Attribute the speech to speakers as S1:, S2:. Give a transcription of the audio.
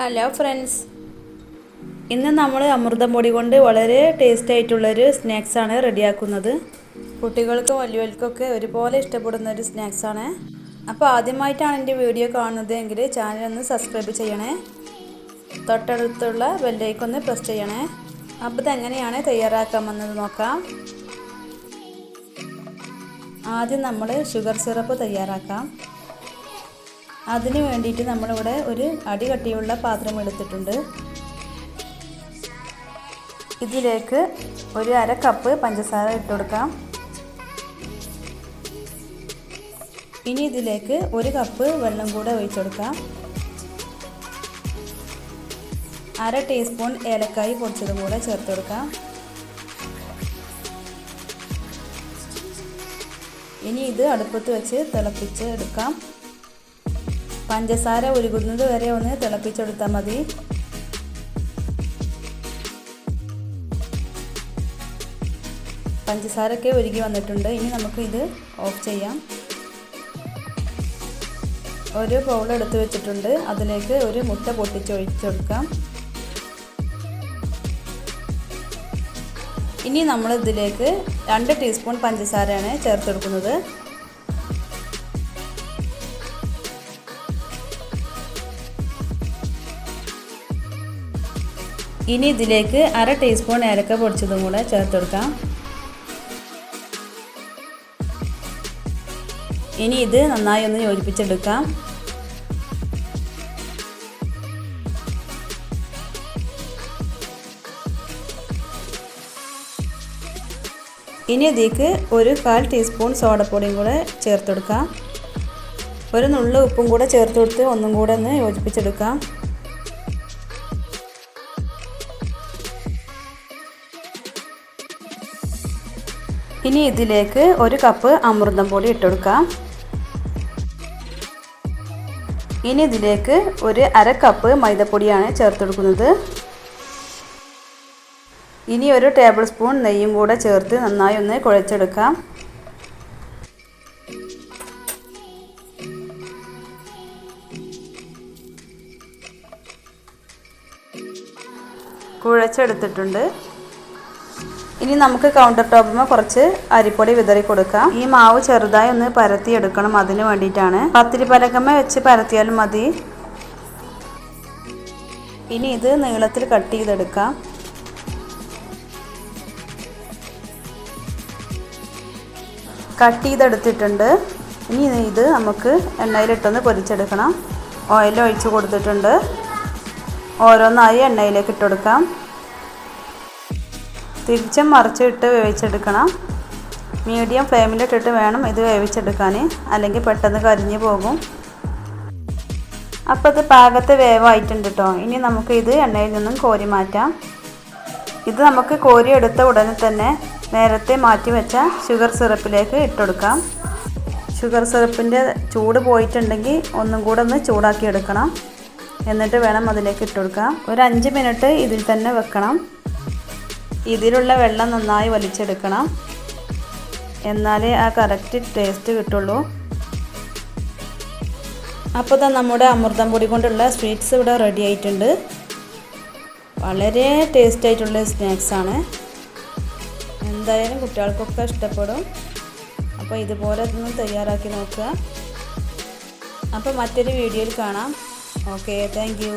S1: Hello friends ഇന്ന് നമ്മൾ അമൃതം പൊടി കൊണ്ട് വളരെ ടേസ്റ്റ് ആയിട്ടുള്ളൊരു സ്നാക്സാണ് റെഡിയാക്കുന്നത്. കുട്ടികൾക്ക് വലിയവർക്കൊക്കെ ഒരുപോലെ ഇഷ്ടപ്പെടുന്ന ഒരു സ്നാക്സാണ് അപ്പോൾ ആദ്യമായിട്ടാണ് എന്റെ വീഡിയോ കാണുന്നത് എങ്കിൽ ചാനൽ ഒന്ന് സബ്സ്ക്രൈബ് ചെയ്യണേ. തൊട്ടടുത്തുള്ള ബെല്ലൈക്കൊന്ന് പ്രസ് ചെയ്യണേ. അപ്പോൾ ഇതെങ്ങനെയാണ് തയ്യാറാക്കാമെന്നത് നോക്കാം. ആദ്യം നമ്മൾ ഷുഗർ സിറപ്പ് തയ്യാറാക്കാം. അതിന് വേണ്ടിയിട്ട് നമ്മളിവിടെ ഒരു അടി കട്ടിയുള്ള പാത്രം എടുത്തിട്ടുണ്ട്. ഇതിലേക്ക് ഒരു അര കപ്പ് പഞ്ചസാര ഇട്ട് കൊടുക്കാം. ഇനി ഇതിലേക്ക് ഒരു കപ്പ് വെള്ളം കൂടെ ഒഴിച്ചെടുക്കാം അര ടീസ്പൂൺ ഏലക്കായി പൊടിച്ചതും കൂടെ ചേർത്ത് കൊടുക്കാം. ഇനി ഇത് അടുപ്പത്ത് വെച്ച് തിളപ്പിച്ച് എടുക്കാം. പഞ്ചസാര ഉരുകുന്നത് വരെ ഒന്ന് തിളപ്പിച്ചെടുത്താൽ മതി. പഞ്ചസാരയൊക്കെ ഉരുകി വന്നിട്ടുണ്ട്. ഇനി നമുക്ക് ഇത് ഓഫ് ചെയ്യാം. ഒരു ബൗൾ എടുത്ത് വെച്ചിട്ടുണ്ട്. അതിലേക്ക് ഒരു മുട്ട പൊട്ടിച്ചൊഴിച്ചെടുക്കാം. ഇനി നമ്മൾ ഇതിലേക്ക് രണ്ട് ടീസ്പൂൺ പഞ്ചസാരയാണ് ചേർത്തെടുക്കുന്നത്. ഇനി ഇതിലേക്ക് അര ടീസ്പൂൺ ഏലക്ക പൊടിച്ചതും കൂടെ ചേർത്ത് കൊടുക്കാം ഇനി ഇത് നന്നായി ഒന്ന് യോജിപ്പിച്ചെടുക്കാം. ഇനി ഇതിലേക്ക് ഒരു കാൽ ടീസ്പൂൺ സോഡപ്പൊടിയും കൂടെ ചേർത്ത് കൊടുക്കാം ഒരു നുള്ളു ഉപ്പും കൂടെ ചേർത്ത് കൊടുത്ത് ഒന്നും കൂടെ ഒന്ന് യോജിപ്പിച്ചെടുക്കാം. ഇനി ഇതിലേക്ക് ഒരു കപ്പ് അമൃതം പൊടി ഇട്ടുകൊടുക്കാം ഇനി ഇതിലേക്ക് ഒരു അര കപ്പ് മൈദപ്പൊടിയാണ് ചേർത്ത് കൊടുക്കുന്നത് ഇനി ഒരു ടേബിൾ സ്പൂൺ നെയ്യും കൂടെ ചേർത്ത് നന്നായി ഒന്ന് കുഴച്ചെടുക്കാം. കുഴച്ചെടുത്തിട്ടുണ്ട്. ഇനി നമുക്ക് കൗണ്ടർ ടോപ്പിൽ കുറച്ച് അരിപ്പൊടി വിതറി കൊടുക്കാം. ഈ മാവ് ചെറുതായി ഒന്ന് പരത്തി എടുക്കണം അതിന് വേണ്ടിയിട്ടാണ്. പത്തിരി പലകമ്മ വെച്ച് പരത്തിയാലും മതി. ഇനി ഇത് നീളത്തിൽ കട്ട് ചെയ്തെടുക്കാം. കട്ട് ചെയ്തെടുത്തിട്ടുണ്ട്. ഇനി ഇത് നമുക്ക് എണ്ണയിലിട്ടൊന്ന് പൊരിച്ചെടുക്കണം. ഓയിൽ ഒഴിച്ച് കൊടുത്തിട്ടുണ്ട്. ഓരോന്നായി എണ്ണയിലേക്ക് ഇട്ടുകൊടുക്കാം തിരിച്ചും മറിച്ചിട്ട് വേവിച്ചെടുക്കണം. മീഡിയം ഫ്ലെയിമിലിട്ടിട്ട് വേണം ഇത് വേവിച്ചെടുക്കാൻ. അല്ലെങ്കിൽ പെട്ടെന്ന് കരിഞ്ഞു പോകും. അപ്പോൾ ഇത് പാകത്തെ വേവായിട്ടുണ്ട് കേട്ടോ. ഇനി നമുക്ക് ഇത് എണ്ണയിൽ നിന്നും കോരി മാറ്റാം. ഇത് നമുക്ക് കോരി എടുത്ത ഉടനെ തന്നെ നേരത്തെ മാറ്റി വെച്ച ഷുഗർ സിറപ്പിലേക്ക് ഇട്ടുകൊടുക്കാം ഷുഗർ സിറപ്പിന്റെ ചൂട് പോയിട്ടുണ്ടെങ്കിൽ ഒന്നും കൂടെ ഒന്ന് ചൂടാക്കി എടുക്കണം. എന്നിട്ട് വേണം അതിലേക്ക് ഇട്ടുകൊടുക്കാം ഒരു അഞ്ച് മിനിറ്റ് ഇതിൽ തന്നെ വെക്കണം. ഇതിലുള്ള വെള്ളം നന്നായി വലിച്ചെടുക്കണം. എന്നാലേ ആ കറക്റ്റ് ടേസ്റ്റ് കിട്ടുള്ളൂ. അപ്പോൾ തന്നെ നമ്മുടെ അമൃതം പൊടി കൊണ്ടുള്ള സ്വീറ്റ്സ് ഇവിടെ റെഡി ആയിട്ടുണ്ട്. വളരെ ടേസ്റ്റ് ആയിട്ടുള്ള സ്നാക്സ് ആണ്. എന്തായാലും കുട്ടികൾക്കൊക്കെ ഇഷ്ടപ്പെടും. അപ്പോൾ ഇതുപോലെ ഒന്ന് തയ്യാറാക്കി നോക്കുക. അപ്പോൾ മറ്റൊരു വീഡിയോയിൽ കാണാം. Okay thank